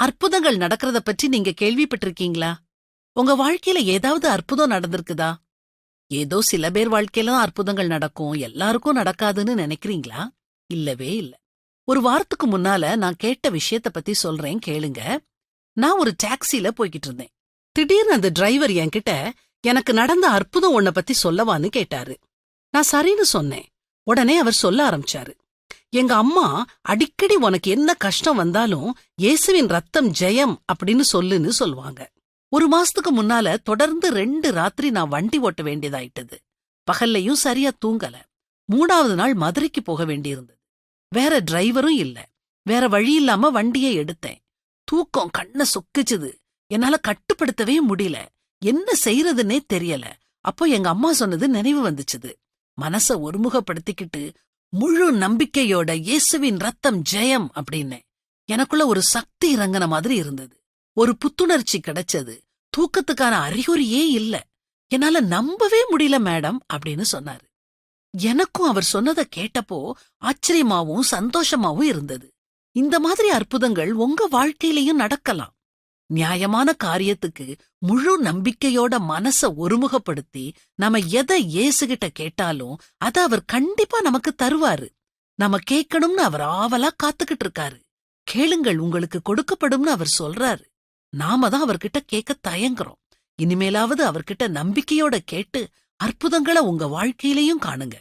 அற்புதங்கள் நடக்கிறத பற்றி நீங்க கேள்விப்பட்டிருக்கீங்களா? உங்க வாழ்க்கையில ஏதாவது அற்புதம் நடந்திருக்குதா? ஏதோ சில பேர் வாழ்க்கையில தான் அற்புதங்கள் நடக்கும் எல்லாருக்கும் நடக்காதுன்னு நினைக்கிறீங்களா? இல்லவே இல்ல. ஒரு வாரத்துக்கு முன்னால நான் கேட்ட விஷயத்த பத்தி சொல்றேன் கேளுங்க. நான் ஒரு டாக்ஸில போய்கிட்டு இருந்தேன். திடீர்னு அந்த டிரைவர் என்கிட்ட எனக்கு நடந்த அற்புதம் உன்னை பத்தி சொல்லவான்னு கேட்டாரு. நான் சரின்னு சொன்னேன். உடனே அவர் சொல்ல ஆரம்பிச்சாரு. எங்க அம்மா அடிக்கடி உனக்கு என்ன கஷ்டம் வந்தாலும் இயேசுவின் ரத்தம் ஜெயம் அப்படின்னு சொல்லுன்னு சொல்லுவாங்க. ஒரு மாசத்துக்கு முன்னால தொடர்ந்து ரெண்டு ராத்திரி நான் வண்டி ஓட்ட வேண்டியதாயிட்டது. பகல்லையும் சரியா தூங்கல. மூணாவது நாள் மதுரைக்கு போக வேண்டியிருந்தது. வேற டிரைவரும் இல்ல. வேற வழி இல்லாம வண்டியை எடுத்தேன். தூக்கம் கண்ண சொக்கிச்சுது. என்னால கட்டுப்படுத்தவே முடியல. என்ன செய்யறதுன்னே தெரியல. அப்போ எங்க அம்மா சொன்னது நினைவு வந்துச்சுது. மனச ஒருமுகப்படுத்திக்கிட்டு முழு நம்பிக்கையோட இயேசுவின் ரத்தம் ஜெயம் அப்படின்னேன் எனக்குள்ள ஒரு சக்தி இறங்கின மாதிரி இருந்தது. ஒரு புத்துணர்ச்சி கிடைச்சது. தூக்கத்துக்கான அறிகுறியே இல்ல. என்னால நம்பவே முடியல மேடம் அப்படின்னு சொன்னாரு. எனக்கும் அவர் சொன்னதை கேட்டப்போ ஆச்சரியமாவும் சந்தோஷமாவும் இருந்தது. இந்த மாதிரி அற்புதங்கள் உங்க வாழ்க்கையிலயும் நடக்கலாம். நியாயமான காரியத்துக்கு முழு நம்பிக்கையோட மனச ஒருமுகப்படுத்தி நம்ம எதை இயேசுகிட்ட கேட்டாலும் அத அவர் கண்டிப்பா நமக்கு தருவாரு. நம்ம கேட்கணும்னு அவர் ஆவலா காத்துக்கிட்டு இருக்காரு. கேளுங்கள் உங்களுக்கு கொடுக்கப்படும்னு அவர் சொல்றாரு. நாம தான் அவர்கிட்ட கேட்க தயங்குறோம். இனிமேலாவது அவர்கிட்ட நம்பிக்கையோட கேட்டு அற்புதங்களை உங்க வாழ்க்கையிலையும் காணுங்க.